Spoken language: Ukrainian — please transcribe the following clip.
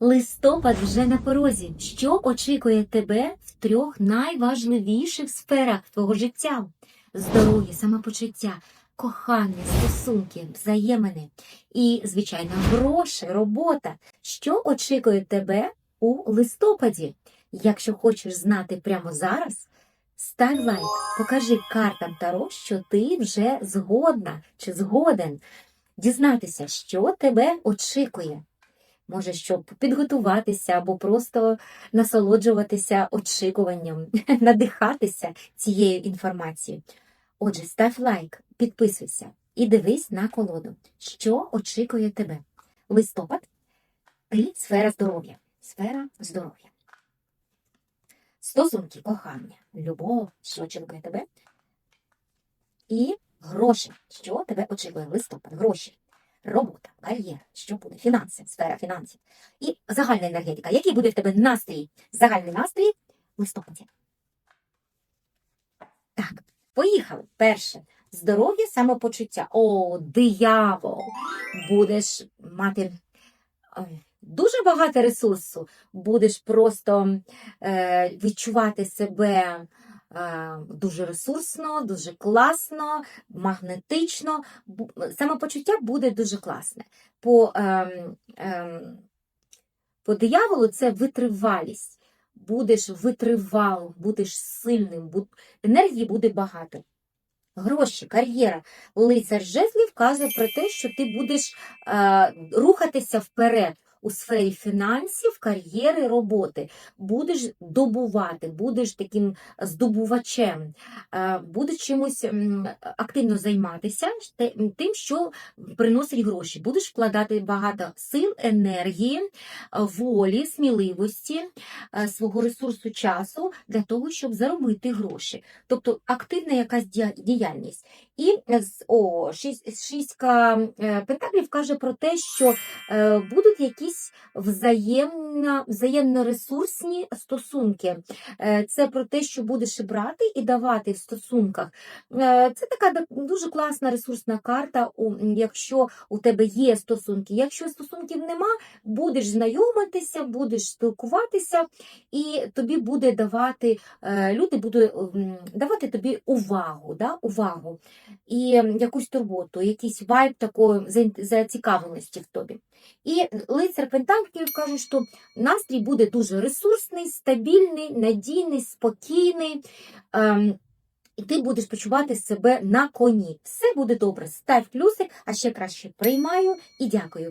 Листопад вже на порозі. Що очікує тебе в трьох найважливіших сферах твого життя: здоров'я, самопочуття, кохання, стосунки, взаємини і, звичайно, гроші, робота. Що очікує тебе у листопаді? Якщо хочеш знати прямо зараз, став лайк, покажи картам Таро, що ти вже згодна чи згоден дізнатися, що тебе очікує. Може, щоб підготуватися або просто насолоджуватися очікуванням, надихатися цією інформацією. Отже, став лайк, підписуйся і дивись на колоду, що очікує тебе. Листопад ти сфера здоров'я. Сфера здоров'я. Стосунки, кохання, любов, що очікує тебе. І гроші, що тебе очікує листопад, гроші, робота, кар'єра, що буде, фінанси, сфера фінансів. І загальна енергетика. Який буде в тебе настрій? Загальний настрій в листопаді. Так, поїхали. Перше. Здоров'я, самопочуття. О, диявол! Будеш мати ой, дуже багато ресурсу. Будеш просто е, відчувати себе е, дуже ресурсно, дуже класно, магнетично. Самопочуття буде дуже класне. По, ем, ем, по дияволу це витривалість. Будеш витривалим, будеш сильним, бу- енергії буде багато. Гроші, кар'єра, лицар жезлів вказує про те, що ти будеш е, рухатися вперед у сфері фінансів, кар'єри, роботи. Будеш добувати, будеш таким здобувачем, е, будеш чимось активно займатися тим, що приносить гроші. Будеш вкладати багато сил, енергії, волі, сміливості, е, свого ресурсу часу для того, щоб заробити гроші. Тобто активна якась діяльність. І о, шість, шістка е, пентаклів каже про те, що е, будуть якісь взаємно, взаємно-ресурсні стосунки. Е, це про те, що будеш і брати і давати в стосунках. Е, це така дуже класна ресурсна карта, якщо у тебе є стосунки. Якщо стосунків нема, будеш знайомитися, будеш спілкуватися, і тобі буде давати, е, люди будуть давати тобі увагу, да? увагу і якусь турботу, якийсь вайб такої зацікавленості в тобі. І лицар Пентаклів каже, що настрій буде дуже ресурсний, стабільний, надійний, спокійний. Ем, і ти будеш почувати себе на коні. Все буде добре. Став плюсик, а ще краще приймаю і дякую.